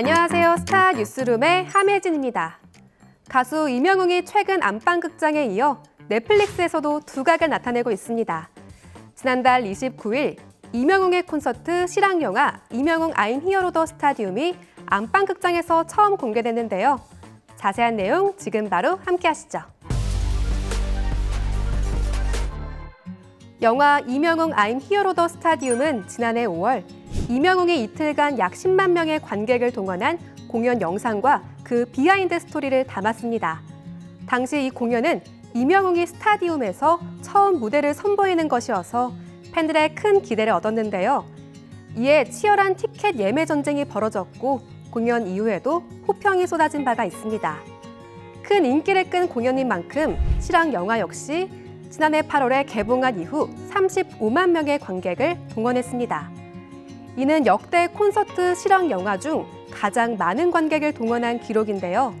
안녕하세요. 스타 뉴스룸의 함혜진입니다. 가수 이명웅이 최근 안방극장에 이어 넷플릭스에서도 두각을 나타내고 있습니다. 지난달 29일 이명웅의 콘서트 실황 영화 이명웅 아임 히어로 더 스타디움이 안방극장에서 처음 공개됐는데요. 자세한 내용 지금 바로 함께 하시죠. 영화 이명웅 아임 히어로 더 스타디움은 지난해 5월 이명웅이 이틀간 약 10만 명의 관객을 동원한 공연 영상과 그 비하인드 스토리를 담았습니다. 당시 이 공연은 이명웅이 스타디움에서 처음 무대를 선보이는 것이어서 팬들의 큰 기대를 얻었는데요. 이에 치열한 티켓 예매 전쟁이 벌어졌고 공연 이후에도 호평이 쏟아진 바가 있습니다. 큰 인기를 끈 공연인 만큼 실황 영화 역시 지난해 8월에 개봉한 이후 35만 명의 관객을 동원했습니다. 이는 역대 콘서트 실황 영화 중 가장 많은 관객을 동원한 기록인데요.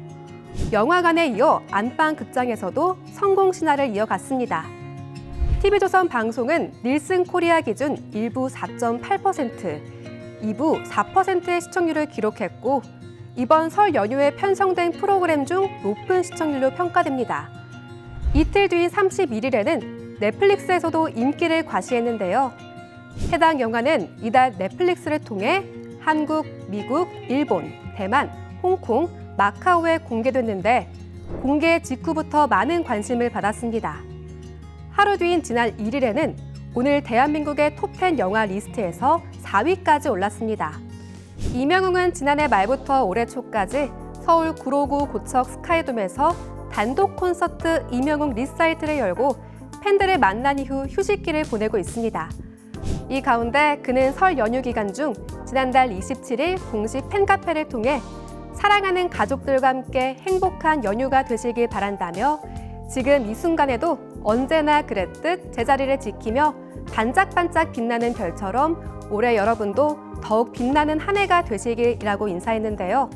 영화관에 이어 안방 극장에서도 성공 신화를 이어갔습니다. TV조선 방송은 닐슨 코리아 기준 1부 4.8%, 2부 4%의 시청률을 기록했고 이번 설 연휴에 편성된 프로그램 중 높은 시청률로 평가됩니다. 이틀 뒤인 31일에는 넷플릭스에서도 인기를 과시했는데요. 해당 영화는 이달 넷플릭스를 통해 한국, 미국, 일본, 대만, 홍콩, 마카오에 공개됐는데 공개 직후부터 많은 관심을 받았습니다. 하루 뒤인 지난 1일에는 오늘 대한민국의 톱10 영화 리스트에서 4위까지 올랐습니다. 이명웅은 지난해 말부터 올해 초까지 서울 구로구 고척 스카이돔에서 단독 콘서트 이명웅 리사이트를 열고 팬들을 만난 이후 휴식기를 보내고 있습니다. 이 가운데 그는 설 연휴 기간 중 지난달 27일 공식 팬카페를 통해 사랑하는 가족들과 함께 행복한 연휴가 되시길 바란다며 지금 이 순간에도 언제나 그랬듯 제자리를 지키며 반짝반짝 빛나는 별처럼 올해 여러분도 더욱 빛나는 한 해가 되시길이라고 인사했는데요.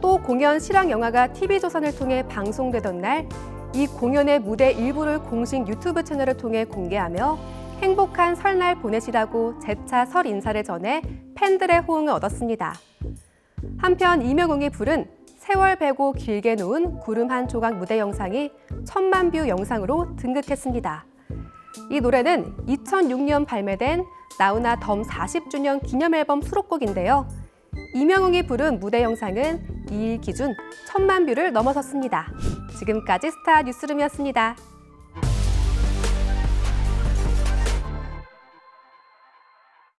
또 공연 실황 영화가 TV조선을 통해 방송되던 날 이 공연의 무대 일부를 공식 유튜브 채널을 통해 공개하며 행복한 설날 보내시라고 재차 설 인사를 전해 팬들의 호응을 얻었습니다. 한편 이명웅이 부른 세월 베고 길게 놓은 구름 한 조각 무대 영상이 천만 뷰 영상으로 등극했습니다. 이 노래는 2006년 발매된 나우나 덤 40주년 기념 앨범 수록곡인데요. 이명웅이 부른 무대 영상은 2일 기준 천만 뷰를 넘어섰습니다. 지금까지 스타 뉴스룸이었습니다.